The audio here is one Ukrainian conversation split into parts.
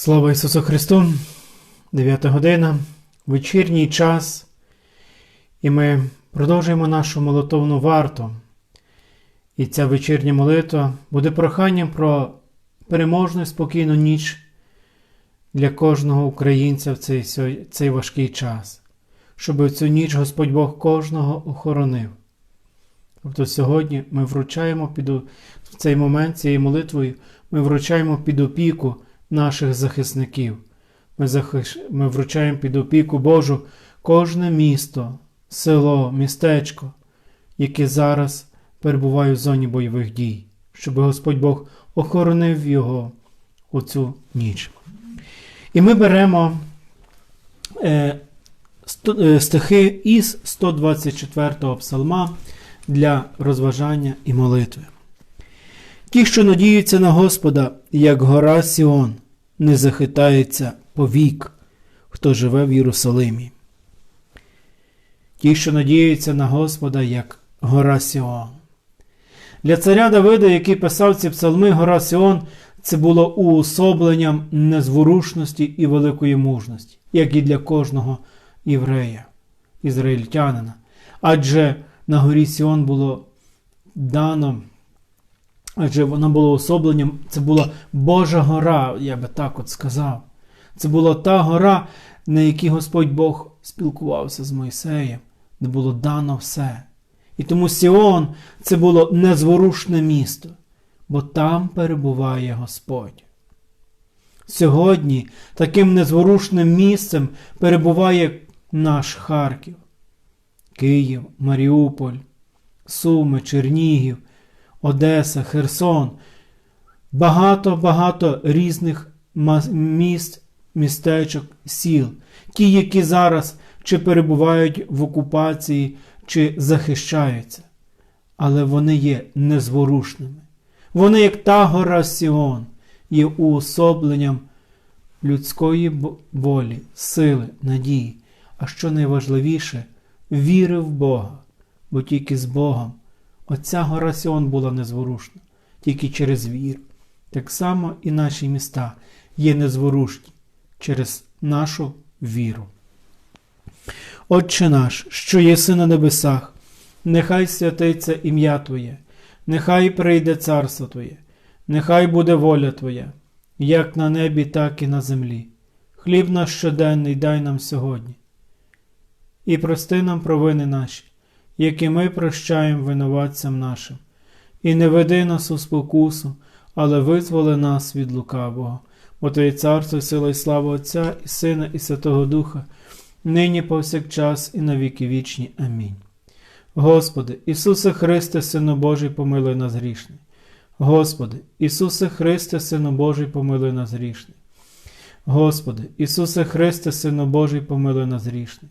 Слава Ісусу Христу! 9 година, вечірній час, і ми продовжуємо нашу молитовну варту. І ця вечірня молитва буде проханням про переможну і спокійну ніч для кожного українця в цей, цей важкий час, щоб в цю ніч Господь Бог кожного охоронив. Тобто сьогодні ми вручаємо під в цей момент цією молитвою, ми вручаємо під опіку наших захисників. Ми, захищ... ми вручаємо під опіку Божу кожне місто, село, містечко, яке зараз перебуває в зоні бойових дій, щоб Господь Бог охоронив його у цю ніч. І ми беремо е, е, стихи із 124-го псалма для розважання і молитви. Ті, що надіються на Господа, як гора Сіон, не захитаються повік, хто живе в Єрусалимі. Ті, що надіються на Господа, як гора Сіон. Для царя Давида, який писав ці псалми, гора Сіон, це було уособленням незворушності і великої мужності, як і для кожного єврея, ізраїльтянина. Адже на горі Сіон було дано Адже вона була особленням, це була Божа гора, я би так от сказав. Це була та гора, на якій Господь Бог спілкувався з Мойсеєм, де було дано все. І тому Сіон це було незворушне місто, бо там перебуває Господь. Сьогодні таким незворушним місцем перебуває наш Харків, Київ, Маріуполь, Суми, Чернігів. Одеса, Херсон, багато-багато різних міст, містечок, сіл, ті, які зараз чи перебувають в окупації, чи захищаються, але вони є незворушними. Вони, як та гора Сіон, є уособленням людської волі, сили, надії, а що найважливіше, віри в Бога, бо тільки з Богом Оця гора Сіон була незворушна, тільки через віру. Так само і наші міста є незворушні через нашу віру. Отче наш, що єси на небесах, нехай святиться ім'я Твоє, нехай прийде царство Твоє, нехай буде воля Твоя, як на небі, так і на землі. Хліб наш щоденний дай нам сьогодні. І прости нам провини наші, як і ми прощаємо винуватцям нашим. І не веди нас у спокусу, але визволи нас від лукавого, бо Твоє царство, сила і слава Отця і Сина, і Святого Духа, нині повсякчас і на віки вічні. Амінь. Господи, Ісусе Христе, Сину Божий, помилуй нас грішний. Господи, Ісусе Христе, Сину Божий, помилуй нас грішний. Господи, Ісусе Христе, Сину Божий, помилуй нас грішний.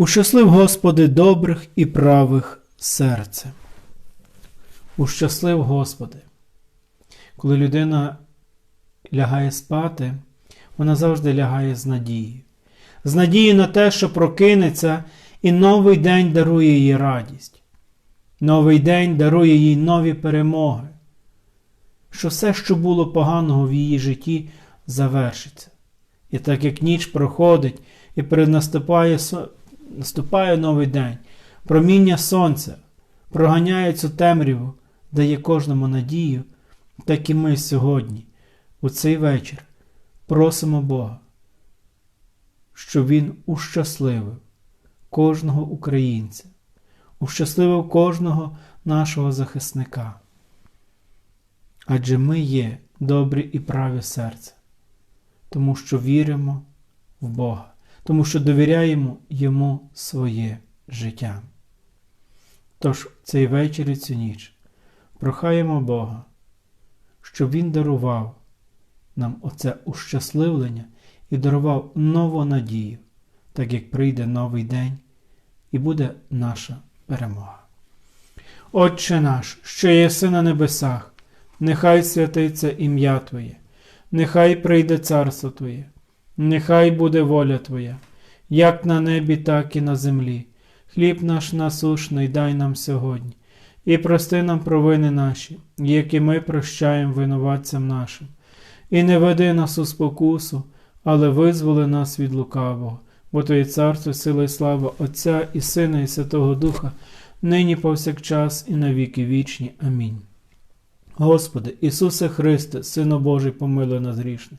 Ущаслив, Господи, добрих і правих серце. Ущаслив, Господи. Коли людина лягає спати, вона завжди лягає з надією. З надією на те, що прокинеться, і новий день дарує їй радість. Новий день дарує їй нові перемоги. Що все, що було поганого в її житті, завершиться. І так як ніч проходить і перед наступає наступає новий день, проміння сонця проганяє цю темряву, дає кожному надію, так і ми сьогодні, у цей вечір, просимо Бога, щоб Він ущасливив кожного українця, ущасливив кожного нашого захисника. Адже ми є добрі і праві серця, тому що віримо в Бога тому що довіряємо йому своє життя. Тож цей вечір і цю ніч прохаємо Бога, щоб Він дарував нам оце ущасливлення і дарував нову надію, так як прийде новий день і буде наша перемога. Отче наш, що єси на небесах, нехай святиться ім'я Твоє, нехай прийде царство Твоє, нехай буде воля Твоя, як на небі, так і на землі. Хліб наш насушний дай нам сьогодні, і прости нам провини наші, які ми прощаємо винуватцям нашим. І не веди нас у спокусу, але визволи нас від лукавого, бо Твоє царство, сила і слава Отця і Сина, і Святого Духа, нині повсякчас і на віки вічні. Амінь. Господи, Ісусе Христе, Сину Божий, помилуй нас грішне.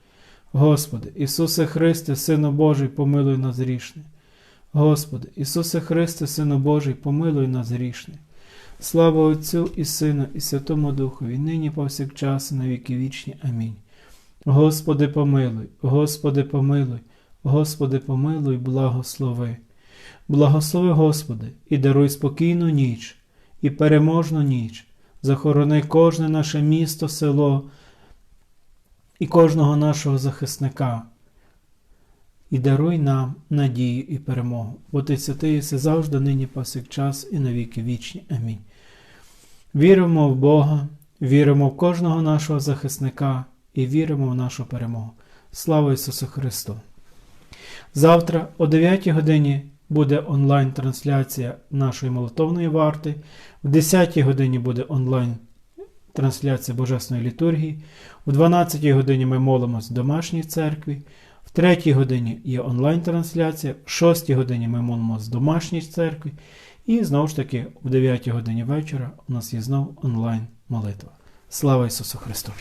Господи, Ісусе Христе, Сину Божий, помилуй нас грішне. Господи, Ісусе Христе, Сину Божий, помилуй нас грішне. Слава Отцю і Сину, і Святому Духові, нині повсякчас, і на віки вічні. Амінь. Господи, помилуй, Господи, помилуй, Господи, помилуй, благослови. Благослови, Господи, і даруй спокійну ніч, і переможну ніч. Захорони кожне наше місто, село і кожного нашого захисника. І даруй нам надію і перемогу, бо ти єси завжди, нині повсякчас і на віки вічні. Амінь. Віримо в Бога, віримо в кожного нашого захисника і віримо в нашу перемогу. Слава Ісусу Христу! Завтра о 9 годині буде онлайн-трансляція нашої молитовної варти. В 10 годині буде онлайн-трансляція Божесної літургії. В 12 годині ми молимося в домашній церкві. В 3 годині є онлайн-трансляція, в 6 годині ми молимося в домашній церкві. І знову ж таки, в 9 годині вечора у нас є знову онлайн молитва. Слава Ісусу Христу!